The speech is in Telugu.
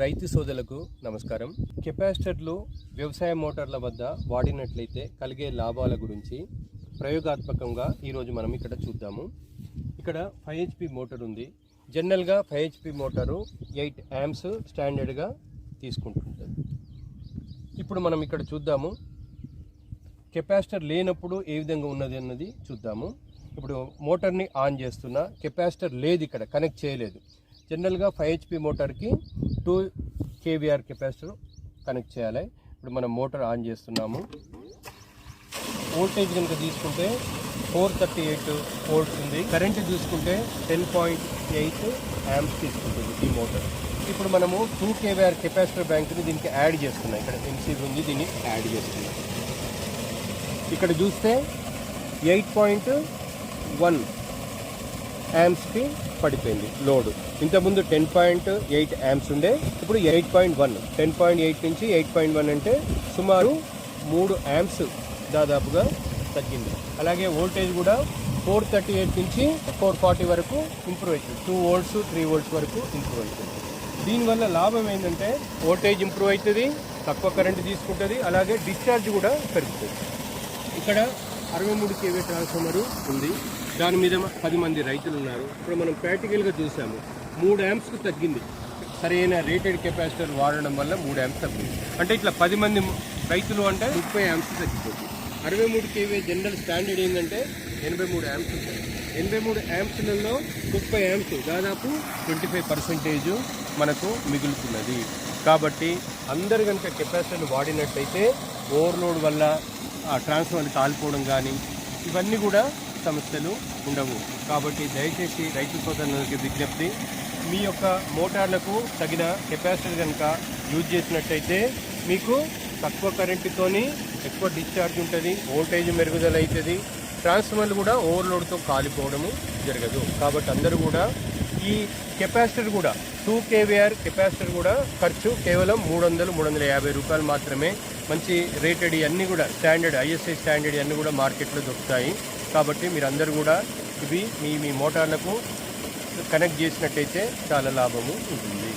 రైతు సోదరులకు నమస్కారం. కెపాసిటర్లు వ్యవసాయ మోటార్ల వద్ద వాడినట్లయితే కలిగే లాభాల గురించి ప్రయోగాత్మకంగా ఈరోజు మనం ఇక్కడ చూద్దాము. ఇక్కడ ఫైవ్ హెచ్పి మోటార్ ఉంది. జనరల్గా five HP motor eight amps స్టాండర్డ్గా తీసుకుంటుంటుంది. ఇప్పుడు మనం ఇక్కడ చూద్దాము. కెపాసిటర్ లేనప్పుడు ఏ విధంగా ఉన్నది అన్నది చూద్దాము. ఇప్పుడు మోటార్ని ఆన్ చేస్తున్నా కెపాసిటర్ లేదు ఇక్కడ కనెక్ట్ చేయలేదు. జనరల్గా ఫైవ్ హెచ్పి మోటార్కి టూ కేవీఆర్ కెపాసిటర్ కనెక్ట్ చేయాలి. ఇప్పుడు మనం మోటార్ ఆన్ చేస్తున్నాము. వోల్టేజ్ కనుక తీసుకుంటే ఫోర్ థర్టీ ఎయిట్ వోల్ట్స్ ఉంది. కరెంట్ చూసుకుంటే టెన్ పాయింట్ ఎయిట్ యాంప్స్ తీసుకుంటుంది ఈ మోటార్. ఇప్పుడు మనము టూ కేవీఆర్ కెపాసిటర్ బ్యాంక్ని దీనికి యాడ్ చేస్తున్నాం. ఇక్కడ ఎంసీబీ ఉంది దీన్ని యాడ్ చేస్తున్నాం. ఇక్కడ చూస్తే ఎయిట్ పాయింట్ వన్ యాంప్స్కి పడిపోయింది లోడ్. ఇంతకుముందు టెన్ పాయింట్ ఎయిట్ యామ్స్ ఉండే ఇప్పుడు eight point one ten point eight నుంచి ఎయిట్ పాయింట్ వన్ అంటే సుమారు మూడు యాంప్స్ దాదాపుగా తగ్గింది. అలాగే వోల్టేజ్ కూడా ఫోర్ థర్టీ ఎయిట్ నుంచి ఫోర్ ఫార్టీ వరకు ఇంప్రూవ్ అవుతుంది టూ వోల్ట్స్ త్రీ వోల్ట్స్ వరకు ఇంప్రూవ్ అవుతుంది దీనివల్ల లాభం ఏంటంటే వోల్టేజ్ ఇంప్రూవ్ అవుతుంది తక్కువ కరెంట్ తీసుకుంటుంది అలాగే డిశ్చార్జ్ కూడా పెరుగుతుంది. ఇక్కడ అరవై మూడు కేవీ ట్రాన్స్ఫార్మర్ ఉంది. దాని మీద పది మంది రైతులు ఉన్నారు. ఇప్పుడు మనం ప్రాక్టికల్గా చూసాము. మూడు యాంప్స్కు తగ్గింది. సరైన రేటెడ్ కెపాసిటర్ వాడడం వల్ల మూడు యాంప్స్ తగ్గింది. అంటే ఇట్లా పది మంది రైతులు అంటే ముప్పై యాంప్స్ తగ్గిపోతుంది. అరవై మూడు కేవీ జనరల్ స్టాండర్డ్ ఏంటంటే ఎనభై మూడు యాంప్స్ ఉంటాయి. ఎనభై మూడు యాంప్స్లలో ముప్పై యాంప్స్ దాదాపు ట్వంటీ ఫైవ్ పర్సెంటేజ్ మనకు మిగులుతున్నది. కాబట్టి అందరు కనుక కెపాసిటర్లు వాడినట్టయితే ఓవర్లోడ్ వల్ల ఆ ట్రాన్స్ఫార్మర్ కాలిపోవడం కానీ ఇవన్నీ కూడా సమస్యలు ఉండవు. కాబట్టి దయచేసి రైతు సోదరులకి విజ్ఞప్తి మీ యొక్క మోటార్లకు తగిన కెపాసిటర్ కనుక యూజ్ చేసినట్టయితే మీకు తక్కువ కరెంటుతోని ఎక్కువ డిశ్చార్జ్ ఉంటుంది వోల్టేజ్ మెరుగుదల అవుతుంది ట్రాన్స్ఫార్మర్లు కూడా ఓవర్లోడ్తో కాలిపోవడము జరగదు. కాబట్టి అందరూ కూడా ఈ కెపాసిటర్ కూడా టూ కేవీఆర్ కెపాసిటర్ కూడా ఖర్చు కేవలం మూడు వందలు మూడు వందల యాభై రూపాయలు మాత్రమే మంచి రేటెడ్ ఇవన్నీ కూడా స్టాండర్డ్ ఐఎస్ఐ స్టాండర్డ్ ఇవన్నీ కూడా మార్కెట్లో దొరుకుతాయి. కాబట్టి మీరు కూడా ఇవి మీ మీ మోటార్లకు కనెక్ట్ చేసినట్టయితే చాలా లాభము ఉంటుంది.